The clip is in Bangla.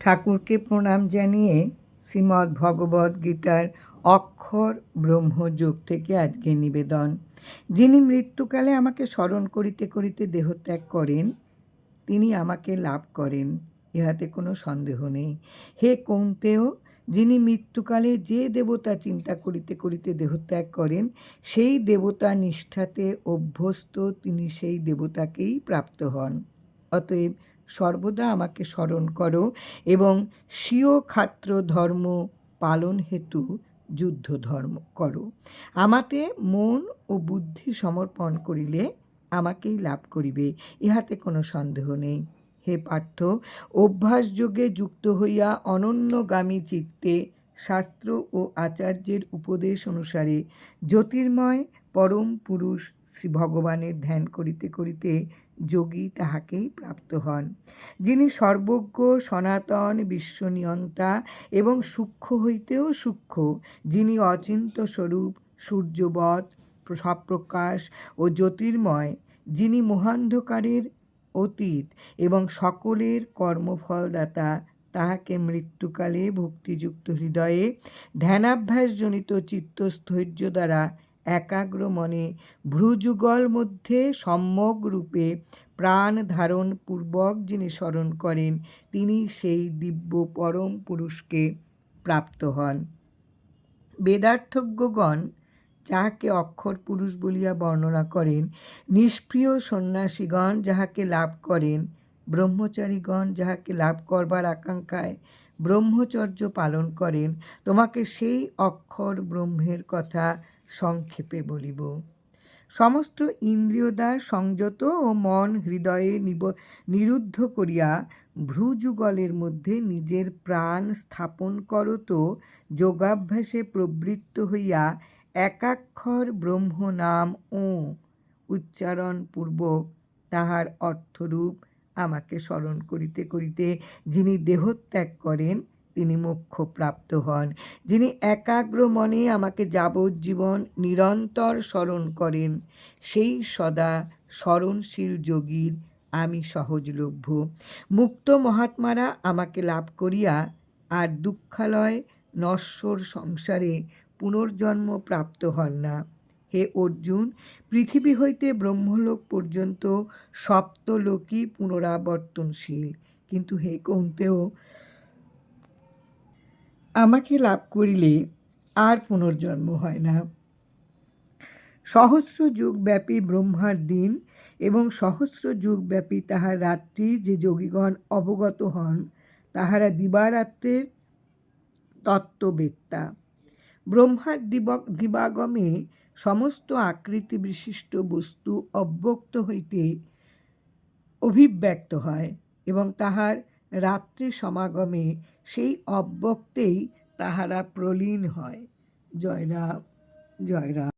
ঠাকুরকে প্রণাম জানিয়ে শ্রীমদ্ ভগবদ গীতার অক্ষর ব্রহ্মযোগ থেকে আজকে নিবেদন। যিনি মৃত্যুকালে আমাকে স্মরণ করিতে করিতে দেহত্যাগ করেন, তিনি আমাকে লাভ করেন, ইহাতে কোনো সন্দেহ নেই। হে কৌন্তেয়, যিনি মৃত্যুকালে যে দেবতা চিন্তা করিতে করিতে দেহত্যাগ করেন, সেই দেবতা নিষ্ঠাতে অভ্যস্ত তিনি সেই দেবতাকেই প্রাপ্ত হন। অতএব সর্বদা আমাকে স্মরণ করো এবং স্বীয় খাত্র ধর্ম পালন হেতু যুদ্ধ ধর্ম করো। আমাতে মন ও বুদ্ধি সমর্পণ করিলে আমাকেই লাভ করিবে, ইহাতে কোনো সন্দেহ নেই। হে পার্থ, অভ্যাসযোগে যুক্ত হইয়া অনন্যগামী চিত্তে শাস্ত্র ও আচার্যের উপদেশ অনুসারে জ্যোতির্ময় পরম পুরুষ শ্রী ভগবানের ধ্যান করিতে করিতে যোগী তাহাকেই প্রাপ্ত হন, যিনি সর্বজ্ঞ, সনাতন, বিশ্বনিয়ন্তা এবং সূক্ষ্ম হইতেও সূক্ষ্ম, যিনি অচিন্ত স্বরূপ, সূর্যবৎ, সপ্রকাশ ও জ্যোতির্ময়, যিনি মহান্ধকারের অতীত এবং সকলের কর্মফলদাতা তাহাকে মৃত্যুকালে ভক্তিযুক্ত হৃদয়ে ধ্যানাভ্যাসজনিত চিত্তস্থৈর্য দ্বারা একাগ্র মনে ভ্রুযুগল মধ্যে সম্যক রূপে প্রাণ ধারণ পূর্বক যিনি স্মরণ করেন, তিনি সেই দিব্য পরম পুরুষকে প্রাপ্ত হন। বেদার্থজ্ঞগণ যাহাকে অক্ষর পুরুষ বলিয়া বর্ণনা করেন, নিষ্প্রিয় সন্ন্যাসীগণ যাহাকে লাভ করেন ব্রহ্মচারীগণ যাহাকে লাভ করবার আকাঙ্ক্ষায় ব্রহ্মচর্য পালন করেন, তোমাকে সেই অক্ষর ব্রহ্মের কথা সংক্ষেপে বলিব। সমস্ত ইন্দ্রিয়দ্বার সংযত ও মন হৃদয়ে নিব, নিরুদ্ধ করিয়া ভ্রুযুগলের মধ্যে নিজের প্রাণ স্থাপন করত যোগাভ্যাসে প্রবৃত্ত হইয়া একাক্ষর ব্রহ্ম নাম ও উচ্চারণপূর্বক তাহার অর্থরূপ আমাকে স্মরণ করিতে করিতে যিনি দেহত্যাগ করেন, তিনি মোক্ষ প্রাপ্ত হন। যিনি একাগ্র মনে আমাকে যাবজ্জীবন নিরন্তর স্মরণ করেন, সেই সদা স্মরণশীল যোগীর আমি সহজলভ্য। মুক্ত মহাত্মারা আমাকে লাভ করিয়া আর দুঃখালয়, নশ্বর সংসারে পুনর্জন্ম প্রাপ্ত হন না। হে অর্জুন, পৃথিবী হইতে ব্রহ্মলোক পর্যন্ত সপ্তলোকই পুনরাবর্তনশীল। কিন্তু হে কৌন্তেও আমাকে লাভ করিলে আর পুনর্জন্ম হয় না। সহস্র যুগব্যাপী ব্রহ্মার দিন এবং সহস্র যুগব্যাপী তাহার রাত্রি যে যোগীগণ অবগত হন, তাহারা দিবারাত্রের তত্ত্ববেত্তা। ব্রহ্মার দিব, দিবাগমে সমস্ত আকৃতি বিশিষ্ট বস্তু অব্যক্ত হইতে অভিব্যক্ত হয় এবং তাহার রাত্রি সমাগমে সেই অব্যক্তেই তাহারা প্রলীন হয়। জয়রাম জয়রাম।